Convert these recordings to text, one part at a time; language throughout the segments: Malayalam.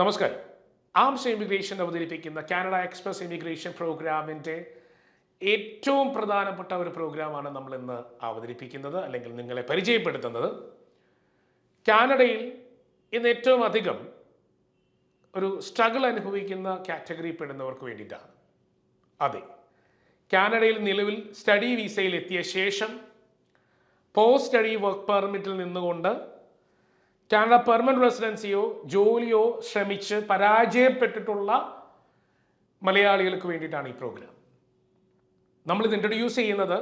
നമസ്കാരം. ആംസ് ഇമിഗ്രേഷൻ അവതരിപ്പിക്കുന്ന കാനഡ എക്സ്പ്രസ് ഇമിഗ്രേഷൻ പ്രോഗ്രാമിന്റെ ഏറ്റവും പ്രധാനപ്പെട്ട ഒരു പ്രോഗ്രാമാണ് നമ്മൾ ഇന്ന് അവതരിപ്പിക്കുന്നത് അല്ലെങ്കിൽ നിങ്ങളെ പരിചയപ്പെടുത്തുന്നത്. കാനഡയിൽ ഇന്ന് ഏറ്റവും അധികം ഒരു സ്ട്രഗിൾ അനുഭവിക്കുന്ന കാറ്റഗറി പെടുന്നവർക്ക് വേണ്ടിയിട്ടാണ്. അതെ കാനഡയിൽ നിലവിൽ സ്റ്റഡി വിസയിൽ എത്തിയ ശേഷം പോസ്റ്റ് സ്റ്റഡി വർക്ക് പെർമിറ്റിൽ നിന്നുകൊണ്ട് കാനഡ പെർമനന്റ് റെസിഡൻസിയോ ജോലിയോ ശ്രമിച്ച് പരാജയപ്പെട്ടിട്ടുള്ള മലയാളികൾക്ക് വേണ്ടിയിട്ടാണ് ഈ പ്രോഗ്രാം. നമ്മളിത് ഇൻട്രൊഡ്യൂസ് ചെയ്യുന്നത്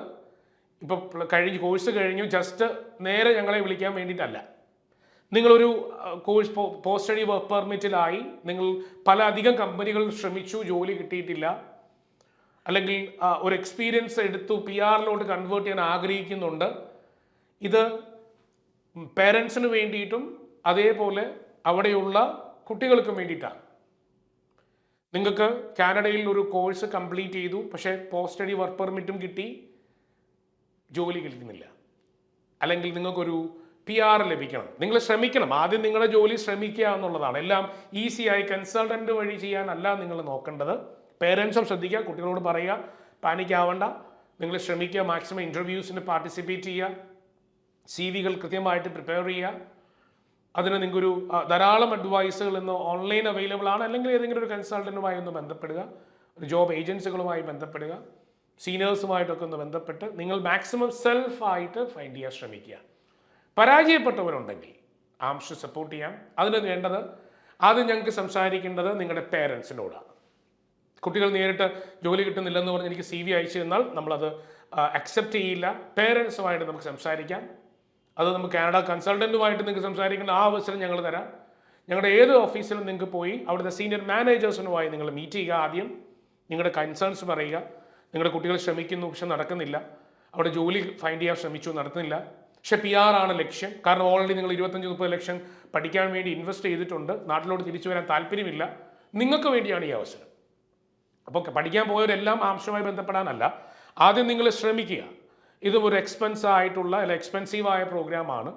ഇപ്പോൾ കഴിഞ്ഞ് കോഴ്സ് കഴിഞ്ഞു ജസ്റ്റ് നേരെ ഞങ്ങളെ വിളിക്കാൻ വേണ്ടിയിട്ടല്ല. നിങ്ങളൊരു കോഴ്സ് പോസ്റ്റ് സ്റ്റഡി വർക്ക് പെർമിറ്റിലായി നിങ്ങൾ പല അധികം കമ്പനികൾ ശ്രമിച്ചു ജോലി കിട്ടിയിട്ടില്ല. അല്ലെങ്കിൽ ഒരു എക്സ്പീരിയൻസ് എടുത്തു പി ആറിലോട്ട് കൺവേർട്ട് ചെയ്യാൻ ആഗ്രഹിക്കുന്നുണ്ട്. ഇത് പേരൻസിന് വേണ്ടിയിട്ടും അതേപോലെ അവിടെയുള്ള കുട്ടികൾക്കും വേണ്ടിയിട്ടാണ് നിങ്ങൾക്ക് കാനഡയിൽ ഒരു കോഴ്സ് കംപ്ലീറ്റ് ചെയ്തു പക്ഷേ പോസ്റ്റ് സ്റ്റഡി വർക്ക് പെർമിറ്റും കിട്ടി ജോലി കിട്ടുന്നില്ല. അല്ലെങ്കിൽ നിങ്ങൾക്കൊരു പി ആർ ലഭിക്കണം. നിങ്ങൾ ശ്രമിക്കണം. ആദ്യം നിങ്ങളുടെ ജോലി ശ്രമിക്കുക എന്നുള്ളതാണ്. എല്ലാം ഈസിയായി കൺസൾട്ടന്റ് വഴി ചെയ്യാനല്ല നിങ്ങൾ നോക്കേണ്ടത്. പേരൻസും ശ്രദ്ധിക്കുക കുട്ടികളോട് പറയുക പാനിക് ആവണ്ട നിങ്ങൾ ശ്രമിക്കുക മാക്സിമം ഇന്റർവ്യൂസിന് പാർട്ടിസിപ്പേറ്റ് ചെയ്യുക. സി വികൾ കൃത്യമായിട്ട് പ്രിപ്പയർ ചെയ്യുക. അതിന് നിങ്ങൾക്കൊരു ധാരാളം അഡ്വൈസുകൾ ഇന്ന് ഓൺലൈൻ അവൈലബിൾ ആണ്. അല്ലെങ്കിൽ ഏതെങ്കിലും ഒരു കൺസൾട്ടന്റുമായി ഒന്ന് ബന്ധപ്പെടുക. ഒരു ജോബ് ഏജൻസികളുമായി ബന്ധപ്പെടുക. സീനിയേഴ്സുമായിട്ടൊക്കെ ഒന്ന് ബന്ധപ്പെട്ട് നിങ്ങൾ മാക്സിമം സെൽഫായിട്ട് ഫൈൻഡ് ചെയ്യാൻ ശ്രമിക്കുക. പരാജയപ്പെട്ടവരുണ്ടെങ്കിൽ ആംഷ സപ്പോർട്ട് ചെയ്യാം. അതിന് വേണ്ടത് ആദ്യം ഞങ്ങൾക്ക് സംസാരിക്കേണ്ടത് നിങ്ങളുടെ പേരൻസിനോടാണ് കുട്ടികൾ നേരിട്ട് ജോലി കിട്ടുന്നില്ലെന്ന് പറഞ്ഞ് എനിക്ക് സി വി അയച്ചു തന്നാൽ നമ്മളത് അക്സെപ്റ്റ് ചെയ്യില്ല. പേരൻസുമായിട്ട് നമുക്ക് സംസാരിക്കാം. അത് നമുക്ക് കാനഡ കൺസൾട്ടന്റുമായിട്ട് നിങ്ങൾക്ക് സംസാരിക്കേണ്ട ആ അവസരം ഞങ്ങൾ തരാം. ഞങ്ങളുടെ ഏത് ഓഫീസിലും നിങ്ങൾക്ക് പോയി അവിടുത്തെ സീനിയർ മാനേജേഴ്സിനുമായി നിങ്ങൾ മീറ്റ് ചെയ്യുക ആദ്യം. നിങ്ങളുടെ കൺസേൺസ് പറയുക. നിങ്ങളുടെ കുട്ടികൾ ശ്രമിക്കുന്നു പക്ഷെ നടക്കുന്നില്ല. അവിടെ ജോലി ഫൈൻഡ് ചെയ്യാൻ ശ്രമിച്ചു നടത്തുന്നില്ല. പക്ഷെ പി ആർ ആണ് ലക്ഷ്യം. കാരണം ഓൾറെഡി നിങ്ങൾ ഇരുപത്തഞ്ച് മുപ്പത് ലക്ഷം പഠിക്കാൻ വേണ്ടി ഇൻവെസ്റ്റ് ചെയ്തിട്ടുണ്ട്. നാട്ടിലോട്ട് തിരിച്ചു വരാൻ താല്പര്യമില്ല. നിങ്ങൾക്ക് വേണ്ടിയാണ് ഈ അവസരം. അപ്പോൾ പഠിക്കാൻ പോയവരെല്ലാം ആവശ്യമായി ബന്ധപ്പെടാനല്ല. ആദ്യം നിങ്ങൾ ശ്രമിക്കുക. ഇതും ഒരു എക്സ്പെൻസ് ആയിട്ടുള്ള അല്ല എക്സ്പെൻസീവായ പ്രോഗ്രാമാണ്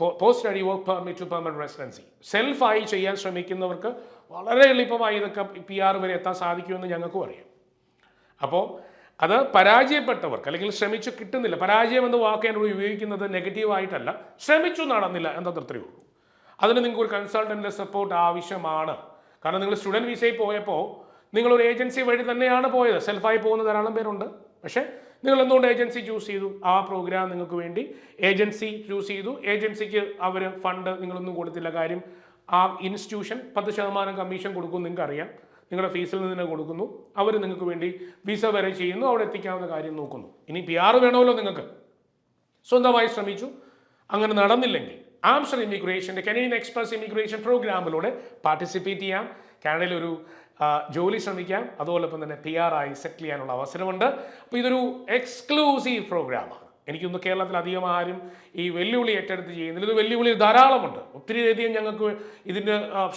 post study work permit to permanent residency സെൽഫായി ചെയ്യാൻ ശ്രമിക്കുന്നവർക്ക് വളരെ എളുപ്പമായി ഇതൊക്കെ പി ആർ വരെ എത്താൻ സാധിക്കുമെന്ന് ഞങ്ങൾക്കും അറിയാം. അപ്പോൾ അത് പരാജയപ്പെട്ടവർക്ക് അല്ലെങ്കിൽ ശ്രമിച്ചു കിട്ടുന്നില്ല പരാജയം എന്ന് വാക്ക് എന്നോട് ഉപയോഗിക്കുന്നത് നെഗറ്റീവായിട്ടല്ല ശ്രമിച്ചു നടന്നില്ല എന്ന ഉള്ളൂ. അതിന് നിങ്ങൾക്ക് ഒരു കൺസൾട്ടന്റെ സപ്പോർട്ട് ആവശ്യമാണ്. കാരണം നിങ്ങൾ സ്റ്റുഡന്റ് വിസയിൽ പോയപ്പോൾ നിങ്ങളൊരു ഏജൻസി വഴി തന്നെയാണ് പോയത്. സെൽഫായി പോകുന്ന ധാരാളം പേരുണ്ട്. പക്ഷേ നിങ്ങൾ എന്തുകൊണ്ട് ഏജൻസി ചൂസ് ചെയ്തു? ആ പ്രോഗ്രാം നിങ്ങൾക്ക് വേണ്ടി ഏജൻസി ചൂസ് ചെയ്തു. ഏജൻസിക്ക് അവർ ഫണ്ട് നിങ്ങളൊന്നും കൊടുത്തില്ല. കാര്യം ആ ഇൻസ്റ്റിറ്റ്യൂഷൻ പത്ത് ശതമാനം കമ്മീഷൻ കൊടുക്കും നിങ്ങൾക്ക് അറിയാം നിങ്ങളുടെ ഫീസിൽ നിന്ന് തന്നെ കൊടുക്കുന്നു. അവർ നിങ്ങൾക്ക് വേണ്ടി വിസ വരെ ചെയ്യുന്നു. അവിടെ എത്തിക്കാവുന്ന കാര്യം നോക്കുന്നു. ഇനി പി ആർ വേണമല്ലോ നിങ്ങൾക്ക്. സ്വന്തമായി ശ്രമിച്ചു. അങ്ങനെ നടന്നില്ലെങ്കിൽ ആംസ്റ്റർ ഇമിഗ്രേഷന്റെ കനേഡിയൻ എക്സ്പ്രസ് ഇമിഗ്രേഷൻ പ്രോഗ്രാമിലൂടെ പാർട്ടിസിപ്പേറ്റ് ചെയ്യാം. കാനഡയിൽ ഒരു ജോലി ശ്രമിക്കാം. അതോടൊപ്പം തന്നെ പി ആർ ആയി സെറ്റിൽ ചെയ്യാനുള്ള അവസരമുണ്ട്. അപ്പോൾ ഇതൊരു എക്സ്ക്ലൂസീവ് പ്രോഗ്രാമാണ് എനിക്കൊന്ന് കേരളത്തിൽ അധികം ആരും ഈ വെല്ലുവിളി ഏറ്റെടുത്ത് ചെയ്യുന്നില്ല. ഇത് വെല്ലുവിളി ധാരാളമുണ്ട്. ഒത്തിരി അധികം ഞങ്ങൾക്ക് ഇതിന്റെ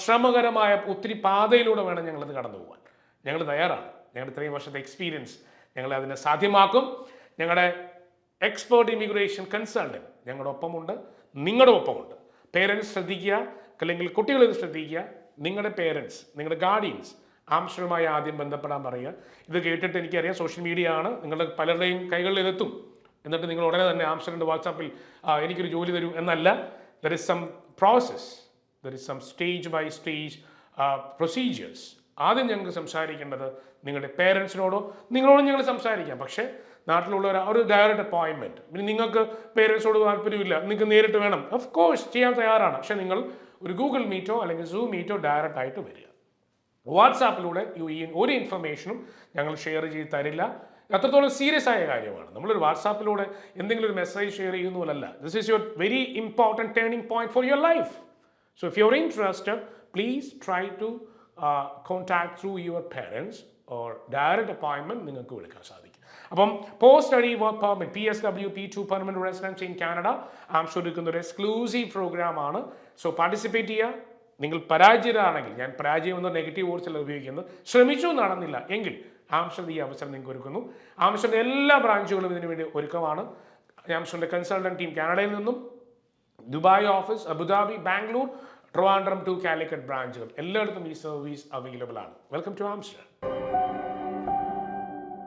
ശ്രമകരമായ ഒത്തിരി പാതയിലൂടെ വേണം ഞങ്ങളത് കടന്നു പോകാൻ ഞങ്ങൾ തയ്യാറാണ്. ഞങ്ങളുടെ ഇത്രയും വർഷത്തെ എക്സ്പീരിയൻസ് ഞങ്ങളെ അതിനെ സാധ്യമാക്കും. ഞങ്ങളുടെ എക്സ്പേർട്ട് ഇമിഗ്രേഷൻ കൺസൾട്ടന്റ് ഞങ്ങളുടെ ഒപ്പമുണ്ട്. നിങ്ങളുടെ ഒപ്പമുണ്ട്. പേരൻസ് ശ്രദ്ധിക്കുക. അല്ലെങ്കിൽ കുട്ടികളിത് ശ്രദ്ധിക്കുക. നിങ്ങളുടെ പേരൻസ് നിങ്ങളുടെ ഗാർഡിയൻസ് ആംസ്റ്ററുമായി ആദ്യം ബന്ധപ്പെടാൻ പറയുക. ഇത് കേട്ടിട്ട് എനിക്കറിയാം സോഷ്യൽ മീഡിയ ആണ്. നിങ്ങളുടെ പലരുടെയും കൈകളിൽ ഇതെത്തും. എന്നിട്ട് നിങ്ങൾ ഉടനെ തന്നെ ആംസ്റ്റർഡിന്റെ വാട്സാപ്പിൽ "ആ, എനിക്കൊരു ജോലി തരൂ എന്നല്ല. There is some process there is some stage by stage procedures ആദ്യം ഞങ്ങൾക്ക് സംസാരിക്കേണ്ടത് നിങ്ങളുടെ പേരൻസിനോടോ നിങ്ങളോടും ഞങ്ങൾ സംസാരിക്കാം. പക്ഷേ നാട്ടിലുള്ള ഒരു- ഒരു ഡയറക്റ്റ് അപ്പോയിൻമെന്റ് പിന്നെ നിങ്ങൾക്ക് പേരൻസിനോട് താല്പര്യമില്ല. നിങ്ങൾക്ക് നേരിട്ട് വേണം. ഓഫ് കോഴ്സ് ചെയ്യാൻ തയ്യാറാണ്. പക്ഷേ നിങ്ങൾ ഒരു ഗൂഗിൾ മീറ്റോ അല്ലെങ്കിൽ സൂം മീറ്റോ ഡയറക്റ്റ് ആയിട്ട് വരിക. വാട്സാപ്പിലൂടെ ഈ ഒരു ഇൻഫർമേഷനും ഞങ്ങൾ ഷെയർ ചെയ്ത് തരില്ല. അത്രത്തോളം സീരിയസ് ആയ കാര്യമാണ്. നമ്മളൊരു വാട്സാപ്പിലൂടെ എന്തെങ്കിലും ഒരു മെസ്സേജ് ഷെയർ ചെയ്യുന്ന പോലല്ല. This is your very important turning point for your life so if you're interested please try to contact through your parents or direct അപ്പോയിൻമെന്റ് നിങ്ങൾക്ക് വിളിക്കാൻ സാധിക്കും. അപ്പം post study work permit P S W P to permit residence in Canada ആംഷോ എടുക്കുന്ന ഒരു എക്സ്ക്ലൂസീവ് പ്രോഗ്രാമാണ് സോ പാർട്ടിസിപ്പേറ്റ് ചെയ്യുക. നിങ്ങൾ പരാജയരാണെങ്കിൽ ഞാൻ പരാജയം എന്ന നെഗറ്റീവ് വേർഡ്സല്ല ഉപയോഗിക്കുന്നത് ശ്രമിച്ചു നടന്നില്ല എങ്കിൽ ആംസ്റ്റർ ഈ അവസരം നിങ്ങൾക്ക് ഒരുക്കുന്നു. ആംസ്റ്ററിന്റെ എല്ലാ ബ്രാഞ്ചുകളും ഇതിനു വേണ്ടി ഒരുക്കമാണ്. ആംസ്റ്ററിന്റെ കൺസൾട്ടന്റ് ടീം കാനഡയിൽ നിന്നും Dubai office Abu Dhabi Bangalore Trivandrum to Calicut ബ്രാഞ്ചുകൾ എല്ലായിടത്തും ഈ സർവീസ് അവൈലബിൾ ആണ്. Welcome to Amstar